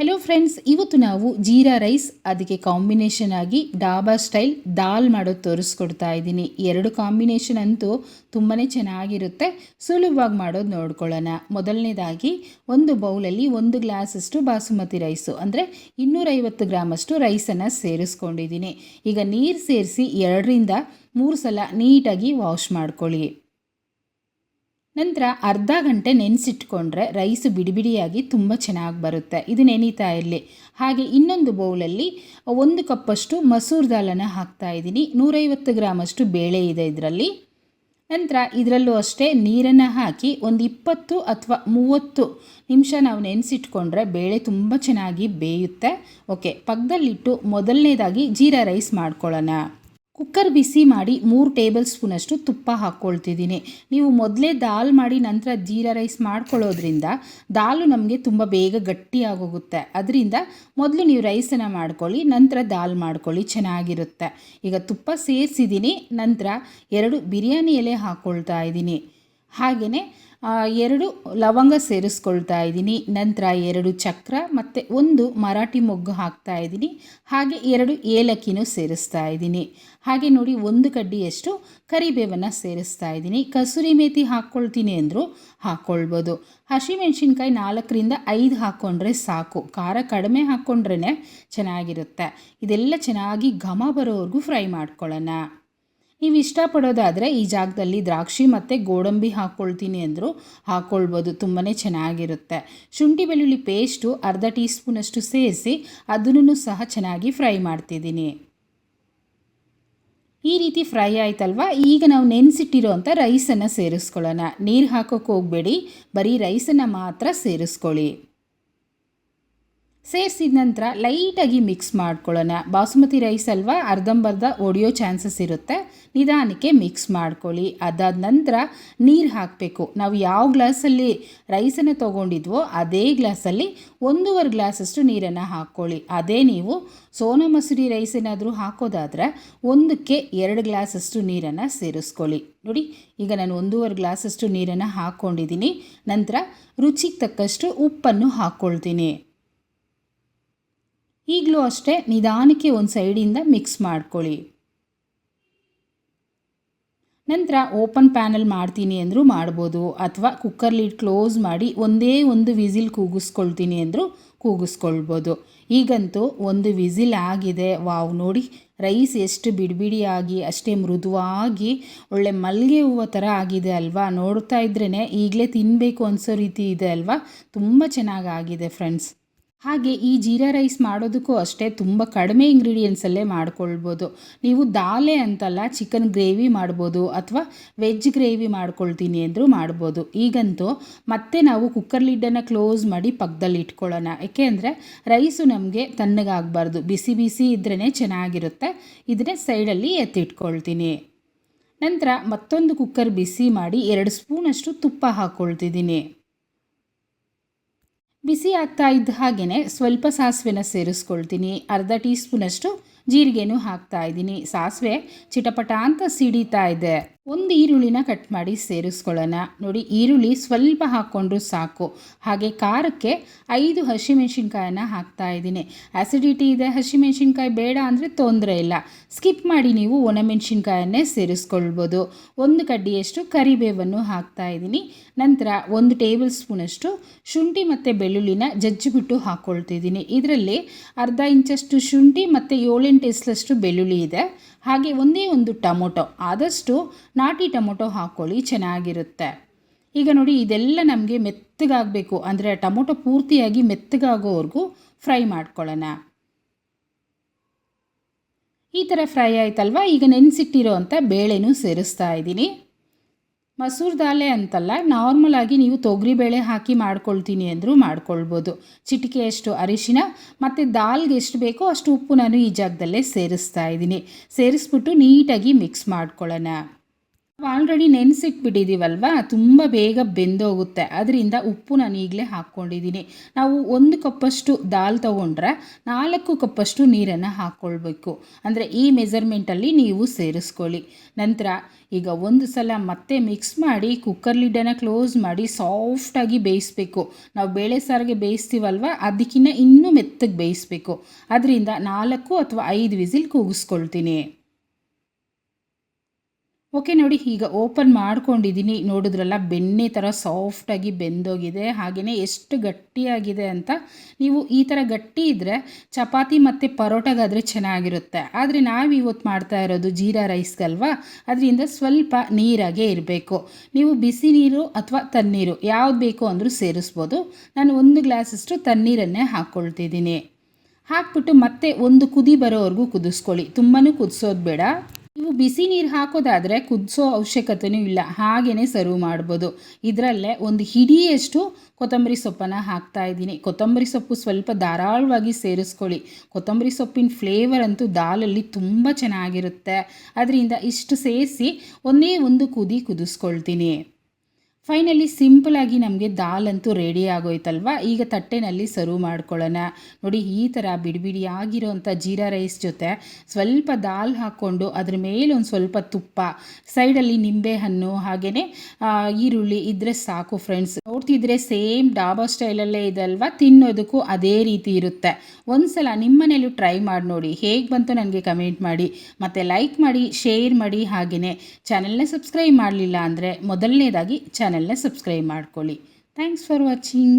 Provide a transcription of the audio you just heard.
Hello friends ಇವತ್ತು ನಾವು jeera rice, ಅದಕ್ಕೆ ಕಾಂಬಿನೇಷನ್ ಆಗಿ ಡಾಬಾ ಸ್ಟೈಲ್ ದಾಲ್ ಮಾಡೋದು ತೋರಿಸ್ಕೊಡ್ತಾ ಇದ್ದೀನಿ. ಎರಡು ಕಾಂಬಿನೇಷನ್ ಅಂತೂ ತುಂಬಾ ಚೆನ್ನಾಗಿರುತ್ತೆ. ಸುಲಭವಾಗಿ ಮಾಡೋದು ನೋಡ್ಕೊಳ್ಳೋಣ. ಮೊದಲನೇದಾಗಿ ಒಂದು ಬೌಲಲ್ಲಿ ಒಂದು ಗ್ಲಾಸಷ್ಟು ಬಾಸುಮತಿ ರೈಸು, ಅಂದರೆ ಇನ್ನೂರೈವತ್ತು ಗ್ರಾಮಷ್ಟು ರೈಸನ್ನು ಸೇರಿಸ್ಕೊಂಡಿದ್ದೀನಿ. ಈಗ ನೀರು ಸೇರಿಸಿ ಎರಡರಿಂದ ಮೂರು ಸಲ ನೀಟಾಗಿ ವಾಶ್ ಮಾಡ್ಕೊಳ್ಳಿ. ನಂತರ ಅರ್ಧ ಗಂಟೆ ನೆನೆಸಿಟ್ಕೊಂಡ್ರೆ ರೈಸು ಬಿಡಿ ಬಿಡಿಯಾಗಿ ತುಂಬ ಚೆನ್ನಾಗಿ ಬರುತ್ತೆ. ಇದು ನೆನೀತಾ ಇರಲಿ. ಹಾಗೆ ಇನ್ನೊಂದು ಬೌಲಲ್ಲಿ ಒಂದು ಕಪ್ಪಷ್ಟು ಮಸೂರ್ ದಾಲನ್ನು ಹಾಕ್ತಾ ಇದ್ದೀನಿ. ನೂರೈವತ್ತು ಗ್ರಾಮಷ್ಟು ಬೇಳೆ ಇದೆ ಇದರಲ್ಲಿ. ನಂತರ ಇದರಲ್ಲೂ ಅಷ್ಟೇ ನೀರನ್ನು ಹಾಕಿ ಒಂದು ಇಪ್ಪತ್ತು ಅಥವಾ ಮೂವತ್ತು ನಿಮಿಷ ನಾವು ನೆನೆಸಿಟ್ಕೊಂಡ್ರೆ ಬೇಳೆ ತುಂಬ ಚೆನ್ನಾಗಿ ಬೇಯುತ್ತೆ. ಓಕೆ ಪಕ್ಕದಲ್ಲಿಟ್ಟು ಮೊದಲನೇದಾಗಿ ಜೀರಾ ರೈಸ್ ಮಾಡ್ಕೊಳ್ಳೋಣ. ಕುಕ್ಕರ್ ಬಿಸಿ ಮಾಡಿ ಮೂರು ಟೇಬಲ್ ಸ್ಪೂನಷ್ಟು ತುಪ್ಪ ಹಾಕ್ಕೊಳ್ತಿದ್ದೀನಿ. ನೀವು ಮೊದಲೇ ದಾಲ್ ಮಾಡಿ ನಂತರ ಜೀರಾ ರೈಸ್ ಮಾಡ್ಕೊಳ್ಳೋದ್ರಿಂದ ದಾಲು ನಮಗೆ ತುಂಬ ಬೇಗ ಗಟ್ಟಿಯಾಗೋಗುತ್ತೆ. ಅದರಿಂದ ಮೊದಲು ನೀವು ರೈಸನ್ನು ಮಾಡ್ಕೊಳ್ಳಿ, ನಂತರ ದಾಲ್ ಮಾಡ್ಕೊಳ್ಳಿ, ಚೆನ್ನಾಗಿರುತ್ತೆ. ಈಗ ತುಪ್ಪ ಸೇರಿಸಿದ್ದೀನಿ, ನಂತರ ಎರಡು ಬಿರಿಯಾನಿ ಎಲೆ ಹಾಕ್ಕೊಳ್ತಾ ಇದ್ದೀನಿ. ಹಾಗೆಯೇ ಎರಡು ಲವಂಗ ಸೇರಿಸ್ಕೊಳ್ತಾ ಇದ್ದೀನಿ. ನಂತರ ಎರಡು ಚಕ್ರ ಮತ್ತು ಒಂದು ಮರಾಠಿ ಮೊಗ್ಗು ಹಾಕ್ತಾ ಇದ್ದೀನಿ. ಹಾಗೆ ಎರಡು ಏಲಕ್ಕಿನೂ ಸೇರಿಸ್ತಾ ಇದ್ದೀನಿ. ಹಾಗೆ ನೋಡಿ ಒಂದು ಕಡ್ಡಿಯಷ್ಟು ಕರಿಬೇವನ್ನು ಸೇರಿಸ್ತಾ ಇದ್ದೀನಿ. ಕಸೂರಿ ಮೇಥಿ ಹಾಕ್ಕೊಳ್ತೀನಿ ಅಂದರೂ ಹಾಕ್ಕೊಳ್ಬೋದು. ಹಸಿಮೆಣ್ಸಿನ್ಕಾಯಿ ನಾಲ್ಕರಿಂದ ಐದು ಹಾಕ್ಕೊಂಡ್ರೆ ಸಾಕು. ಖಾರ ಕಡಿಮೆ ಹಾಕ್ಕೊಂಡ್ರೇ ಚೆನ್ನಾಗಿರುತ್ತೆ. ಇದೆಲ್ಲ ಚೆನ್ನಾಗಿ ಘಮ ಬರೋವರೆಗೂ ಫ್ರೈ ಮಾಡ್ಕೊಳ್ಳೋಣ. ನೀವು ಇಷ್ಟಪಡೋದಾದರೆ ಈ ಜಾಗದಲ್ಲಿ ದ್ರಾಕ್ಷಿ ಮತ್ತು ಗೋಡಂಬಿ ಹಾಕ್ಕೊಳ್ತೀನಿ ಅಂದರೂ ಹಾಕ್ಕೊಳ್ಬೋದು ತುಂಬಾ ಚೆನ್ನಾಗಿರುತ್ತೆ. ಶುಂಠಿ ಬೆಳ್ಳುಳ್ಳಿ ಪೇಸ್ಟು ಅರ್ಧ ಟೀ ಸ್ಪೂನಷ್ಟು ಸೇರಿಸಿ ಅದನ್ನು ಸಹ ಚೆನ್ನಾಗಿ ಫ್ರೈ ಮಾಡ್ತಿದ್ದೀನಿ. ಈ ರೀತಿ ಫ್ರೈ ಆಯ್ತಲ್ವ? ಈಗ ನಾವು ನೆನೆಸಿಟ್ಟಿರೋ ಅಂಥ ರೈಸನ್ನು ಸೇರಿಸ್ಕೊಳ್ಳೋಣ. ನೀರು ಹಾಕೋಕ್ಕೆ ಹೋಗಬೇಡಿ, ಬರೀ ರೈಸನ್ನು ಮಾತ್ರ ಸೇರಿಸ್ಕೊಳ್ಳಿ. ಸೇರಿಸಿದ ನಂತರ ಲೈಟಾಗಿ ಮಿಕ್ಸ್ ಮಾಡ್ಕೊಳ್ಳೋಣ. ಬಾಸುಮತಿ ರೈಸ್ ಅಲ್ವಾ? ಅರ್ಧಂಬರ್ಧ ಒಡೆಯೋ ಚಾನ್ಸಸ್ ಇರುತ್ತೆ. ನಿಧಾನಕ್ಕೆ ಮಿಕ್ಸ್ ಮಾಡ್ಕೊಳ್ಳಿ. ಅದಾದ ನಂತರ ನೀರು ಹಾಕಬೇಕು. ನಾವು ಯಾವ ಗ್ಲಾಸಲ್ಲಿ ರೈಸನ್ನು ತೊಗೊಂಡಿದ್ವೋ ಅದೇ ಗ್ಲಾಸಲ್ಲಿ ಒಂದೂವರೆ ಗ್ಲಾಸಷ್ಟು ನೀರನ್ನು ಹಾಕ್ಕೊಳ್ಳಿ. ಅದೇ ನೀವು ಸೋನಾ ಮಸೂರಿ ರೈಸ್ ಏನಾದರೂ ಹಾಕೋದಾದರೆ ಒಂದಕ್ಕೆ ಎರಡು ಗ್ಲಾಸಷ್ಟು ನೀರನ್ನು ಸೇರಿಸ್ಕೊಳ್ಳಿ. ನೋಡಿ, ಈಗ ನಾನು ಒಂದೂವರೆ ಗ್ಲಾಸಷ್ಟು ನೀರನ್ನು ಹಾಕ್ಕೊಂಡಿದ್ದೀನಿ. ನಂತರ ರುಚಿಗೆ ತಕ್ಕಷ್ಟು ಉಪ್ಪನ್ನು ಹಾಕ್ಕೊಳ್ತೀನಿ. ಈಗಲೂ ಅಷ್ಟೇ ನಿಧಾನಕ್ಕೆ ಒಂದು ಸೈಡಿಂದ ಮಿಕ್ಸ್ ಮಾಡ್ಕೊಳ್ಳಿ. ನಂತರ ಓಪನ್ ಪ್ಯಾನಲ್ ಮಾಡ್ತೀನಿ ಅಂದರೂ ಮಾಡ್ಬೋದು, ಅಥವಾ ಕುಕ್ಕರ್ ಲಿಡ್ ಕ್ಲೋಸ್ ಮಾಡಿ ಒಂದೇ ಒಂದು ವಿಸಿಲ್ ಕೂಗಿಸ್ಕೊಳ್ತೀನಿ ಅಂದರೂ ಕೂಗಿಸ್ಕೊಳ್ಬೋದು. ಈಗಂತೂ ಒಂದು ವಿಸಿಲ್ ಆಗಿದೆ, ವಾವ್ ನೋಡಿ, ರೈಸ್ ಎಷ್ಟು ಬಿಡಿಬಿಡಿಯಾಗಿ, ಅಷ್ಟೇ ಮೃದುವಾಗಿ, ಒಳ್ಳೆ ಮಲ್ಲಿಗೆ ಹೂವು ಥರ ಆಗಿದೆ ಅಲ್ವಾ? ನೋಡ್ತಾ ಇದ್ರೇ ಈಗಲೇ ತಿನ್ನಬೇಕು ಅನಿಸೋ ರೀತಿ ಇದೆ ಅಲ್ವಾ? ತುಂಬ ಚೆನ್ನಾಗಾಗಿದೆ ಫ್ರೆಂಡ್ಸ್. ಹಾಗೆ ಈ ಜೀರಾ ರೈಸ್ ಮಾಡೋದಕ್ಕೂ ಅಷ್ಟೇ ತುಂಬ ಕಡಿಮೆ ಇಂಗ್ರೀಡಿಯೆಂಟ್ಸಲ್ಲೇ ಮಾಡ್ಕೊಳ್ಬೋದು. ನೀವು ದಾಲೆ ಅಂತಲ್ಲ ಚಿಕನ್ ಗ್ರೇವಿ ಮಾಡ್ಬೋದು ಅಥವಾ ವೆಜ್ ಗ್ರೇವಿ ಮಾಡ್ಕೊಳ್ತೀನಿ ಅಂದರೂ ಮಾಡ್ಬೋದು. ಈಗಂತೂ ಮತ್ತೆ ನಾವು ಕುಕ್ಕರ್ ಲಿಡ್ಡನ್ನು ಕ್ಲೋಸ್ ಮಾಡಿ ಪಕ್ಕದಲ್ಲಿ ಇಟ್ಕೊಳ್ಳೋಣ. ಯಾಕೆ ಅಂದರೆ ರೈಸು ನಮಗೆ ತಣ್ಣಗಾಗಬಾರ್ದು. ಬಿಸಿ ಬಿಸಿ ಇದ್ರೇ ಚೆನ್ನಾಗಿರುತ್ತೆ. ಇದನ್ನೇ ಸೈಡಲ್ಲಿ ಎತ್ತಿಟ್ಕೊಳ್ತೀನಿ. ನಂತರ ಮತ್ತೊಂದು ಕುಕ್ಕರ್ ಬಿಸಿ ಮಾಡಿ ಎರಡು ಸ್ಪೂನಷ್ಟು ತುಪ್ಪ ಹಾಕ್ಕೊಳ್ತಿದ್ದೀನಿ ಬಿಸಿ ಆಗ್ತಾ ಇದ್ದ ಹಾಗೆಯೇ ಸ್ವಲ್ಪ ಸಾಸಿವೆನ ಸೇರಿಸ್ಕೊಳ್ತೀನಿ. ಅರ್ಧ ಟೀ ಸ್ಪೂನಷ್ಟು ಜೀರಿಗೆನೂ ಹಾಕ್ತಾ ಇದ್ದೀನಿ. ಸಾಸಿವೆ ಚಿಟಪಟ ಅಂತ ಸಿಡಿತಾ ಇದೆ. ಒಂದು ಈರುಳ್ಳಿನ ಕಟ್ ಮಾಡಿ ಸೇರಿಸ್ಕೊಳ್ಳೋಣ. ನೋಡಿ, ಈರುಳ್ಳಿ ಸ್ವಲ್ಪ ಹಾಕ್ಕೊಂಡ್ರು ಸಾಕು. ಹಾಗೆ ಖಾರಕ್ಕೆ ಐದು ಹಸಿಮೆಣ್ಸಿನ್ಕಾಯನ್ನ ಹಾಕ್ತಾ ಇದ್ದೀನಿ. ಆ್ಯಸಿಡಿಟಿ ಇದೆ, ಹಸಿಮೆಣ್ಸಿನ್ಕಾಯಿ ಬೇಡ ಅಂದರೆ ತೊಂದರೆ ಇಲ್ಲ. ಸ್ಕಿಪ್ ಮಾಡಿ ನೀವು ಒಣಮೆಣ್ಸಿನ್ಕಾಯನ್ನೇ ಸೇರಿಸ್ಕೊಳ್ಬೋದು. ಒಂದು ಕಡ್ಡಿಯಷ್ಟು ಕರಿಬೇವನ್ನು ಹಾಕ್ತಾ ಇದ್ದೀನಿ. ನಂತರ ಒಂದು ಟೇಬಲ್ ಸ್ಪೂನಷ್ಟು ಶುಂಠಿ ಮತ್ತು ಬೆಳ್ಳುಳ್ಳಿನ ಜಜ್ಜಿಬಿಟ್ಟು ಹಾಕ್ಕೊಳ್ತಿದ್ದೀನಿ ಇದರಲ್ಲಿ ಅರ್ಧ ಇಂಚಷ್ಟು ಶುಂಠಿ ಮತ್ತು ಏಳೆಂಟು ಇಸ್ಲಷ್ಟು ಬೆಳ್ಳುಳ್ಳಿ ಇದೆ. ಹಾಗೆ ಒಂದೇ ಒಂದು ಟೊಮೊಟೊ, ಆದಷ್ಟು ನಾಟಿ ಟೊಮೊಟೊ ಹಾಕ್ಕೊಳ್ಳಿ ಚೆನ್ನಾಗಿರುತ್ತೆ. ಈಗ ನೋಡಿ, ಇದೆಲ್ಲ ನಮಗೆ ಮೆತ್ತಗಾಗಬೇಕು. ಅಂದರೆ ಟೊಮೊಟೊ ಪೂರ್ತಿಯಾಗಿ ಮೆತ್ತಗಾಗೋವರೆಗೂ ಫ್ರೈ ಮಾಡ್ಕೊಳ್ಳೋಣ. ಈ ಥರ ಫ್ರೈ ಆಯ್ತಲ್ವಾ? ಈಗ ನೆನೆಸಿಟ್ಟಿರೋ ಅಂಥ ಬೇಳೆನೂ ಸೇರಿಸ್ತಾ ಇದ್ದೀನಿ. ಮಸೂರ್ ದಾಲೆ ಅಂತಲ್ಲ, ನಾರ್ಮಲ್ ಆಗಿ ನೀವು ತೊಗರಿಬೇಳೆ ಹಾಕಿ ಮಾಡ್ಕೊಳ್ತೀನಿ ಅಂದರೂ ಮಾಡ್ಕೊಳ್ಬೋದು. ಚಿಟಿಕೆಯಷ್ಟು ಅರಿಶಿನ, ಮತ್ತು ದಾಲ್ಗೆ ಎಷ್ಟು ಬೇಕೋ ಅಷ್ಟು ಉಪ್ಪು ನಾನು ಈ ಜಾಗದಲ್ಲೇ ಸೇರಿಸ್ತಾ ಇದ್ದೀನಿ. ಸೇರಿಸ್ಬಿಟ್ಟು ನೀಟಾಗಿ ಮಿಕ್ಸ್ ಮಾಡ್ಕೊಳ್ಳೋಣ. ಆಲ್ರೆಡಿ ನೆನೆಸಿಟ್ಬಿಟ್ಟಿದ್ದೀವಲ್ವ ತುಂಬ ಬೇಗ ಬೆಂದೋಗುತ್ತೆ. ಅದರಿಂದ ಉಪ್ಪು ನಾನು ಈಗಲೇ ಹಾಕ್ಕೊಂಡಿದ್ದೀನಿ ನಾವು ಒಂದು ಕಪ್ಪಷ್ಟು ದಾಲ್ ತೊಗೊಂಡ್ರೆ ನಾಲ್ಕು ಕಪ್ಪಷ್ಟು ನೀರನ್ನು ಹಾಕ್ಕೊಳ್ಬೇಕು. ಅಂದರೆ ಈ ಮೆಜರ್ಮೆಂಟಲ್ಲಿ ನೀವು ಸೇರಿಸ್ಕೊಳ್ಳಿ. ನಂತರ ಈಗ ಒಂದು ಸಲ ಮತ್ತೆ ಮಿಕ್ಸ್ ಮಾಡಿ ಕುಕ್ಕರ್ ಲಿಡ್ಡನ್ನು ಕ್ಲೋಸ್ ಮಾಡಿ ಸಾಫ್ಟಾಗಿ ಬೇಯಿಸ್ಬೇಕು. ನಾವು ಬೇಳೆ ಸಾರಿಗೆ ಬೇಯಿಸ್ತೀವಲ್ವ? ಅದಕ್ಕಿಂತ ಇನ್ನೂ ಮೆತ್ತಗೆ ಬೇಯಿಸ್ಬೇಕು. ಅದರಿಂದ ನಾಲ್ಕು ಅಥವಾ ಐದು ವಿಸಿಲ್ ಕೂಗಿಸ್ಕೊಳ್ತೀನಿ. ಓಕೆ, ನೋಡಿ ಈಗ ಓಪನ್ ಮಾಡ್ಕೊಂಡಿದ್ದೀನಿ. ನೋಡಿದ್ರಲ್ಲ, ಬೆಣ್ಣೆ ಥರ ಸಾಫ್ಟಾಗಿ ಬೆಂದೋಗಿದೆ. ಹಾಗೆಯೇ ಎಷ್ಟು ಗಟ್ಟಿಯಾಗಿದೆ ಅಂತ. ನೀವು ಈ ಥರ ಗಟ್ಟಿ ಇದ್ದರೆ ಚಪಾತಿ ಮತ್ತು ಪರೋಟಗಾದರೆ ಚೆನ್ನಾಗಿರುತ್ತೆ. ಆದರೆ ನಾವು ಇವತ್ತು ಮಾಡ್ತಾ ಇರೋದು ಜೀರಾ ರೈಸ್ಗಲ್ವಾ ಅದರಿಂದ ಸ್ವಲ್ಪ ನೀರಾಗೇ ಇರಬೇಕು. ನೀವು ಬಿಸಿ ನೀರು ಅಥವಾ ತಣ್ಣೀರು ಯಾವ್ದು ಬೇಕು ಅಂದರೂ ಸೇರಿಸ್ಬೋದು. ನಾನು ಒಂದು ಗ್ಲಾಸಷ್ಟು ತಣ್ಣೀರನ್ನೇ ಹಾಕ್ಕೊಳ್ತಿದ್ದೀನಿ ಹಾಕ್ಬಿಟ್ಟು ಮತ್ತೆ ಒಂದು ಕುದಿ ಬರೋವರೆಗೂ ಕುದಿಸ್ಕೊಳ್ಳಿ. ತುಂಬಾ ಕುದಿಸೋದು ಬೇಡ. ಬಿಸಿ ನೀರು ಹಾಕೋದಾದರೆ ಕುದಿಸೋ ಅವಶ್ಯಕತೆಯೂ ಇಲ್ಲ. ಹಾಗೆಯೇ ಸರ್ವ್ ಮಾಡ್ಬೋದು. ಇದರಲ್ಲೇ ಒಂದು ಹಿಡಿಯಷ್ಟು ಕೊತ್ತಂಬರಿ ಸೊಪ್ಪನ್ನು ಹಾಕ್ತಾ ಇದ್ದೀನಿ. ಕೊತ್ತಂಬರಿ ಸೊಪ್ಪು ಸ್ವಲ್ಪ ಧಾರಾಳವಾಗಿ ಸೇರಿಸ್ಕೊಳ್ಳಿ. ಕೊತ್ತಂಬರಿ ಸೊಪ್ಪಿನ ಫ್ಲೇವರ್ ಅಂತೂ ದಾಲಲ್ಲಿ ತುಂಬ ಚೆನ್ನಾಗಿರುತ್ತೆ. ಅದರಿಂದ ಇಷ್ಟು ಸೇರಿಸಿ ಒಂದೇ ಒಂದು ಕುದಿ ಕುದಿಸ್ಕೊಳ್ತೀನಿ. ಫೈನಲಿ ಸಿಂಪಲಾಗಿ ನಮಗೆ ದಾಲ್ ಅಂತೂ ರೆಡಿ ಆಗೋಯ್ತಲ್ವ? ಈಗ ತಟ್ಟೆನಲ್ಲಿ ಸರ್ವ್ ಮಾಡ್ಕೊಳ್ಳೋಣ. ನೋಡಿ, ಈ ಥರ ಬಿಡಿ ಆಗಿರೋಂಥ ಜೀರಾ ರೈಸ್ ಜೊತೆ ಸ್ವಲ್ಪ ದಾಲ್ ಹಾಕ್ಕೊಂಡು ಅದ್ರ ಮೇಲೆ ಒಂದು ಸ್ವಲ್ಪ ತುಪ್ಪ, ಸೈಡಲ್ಲಿ ನಿಂಬೆಹಣ್ಣು ಹಾಗೆಯೇ ಈರುಳ್ಳಿ ಇದ್ದರೆ ಸಾಕು ಫ್ರೆಂಡ್ಸ್ ನೋಡ್ತಿದ್ರೆ ಸೇಮ್ ಡಾಬಾ ಸ್ಟೈಲಲ್ಲೇ ಇದಲ್ವ ತಿನ್ನೋದಕ್ಕೂ ಅದೇ ರೀತಿ ಇರುತ್ತೆ. ಒಂದು ಸಲ ನಿಮ್ಮನೇಲೂ ಟ್ರೈ ಮಾಡಿ ನೋಡಿ. ಹೇಗೆ ಬಂತು ನನಗೆ ಕಮೆಂಟ್ ಮಾಡಿ. ಮತ್ತು ಲೈಕ್ ಮಾಡಿ ಶೇರ್ ಮಾಡಿ ಹಾಗೆಯೇ ಚಾನಲ್ನ ಸಬ್ಸ್ಕ್ರೈಬ್ ಮಾಡಲಿಲ್ಲ ಅಂದರೆ ಮೊದಲನೇದಾಗಿ ಚಾನೆಲ್ನ ಸಬ್ಸ್ಕ್ರೈಬ್ ಮಾಡ್ಕೊಳ್ಳಿ. Thanks for watching.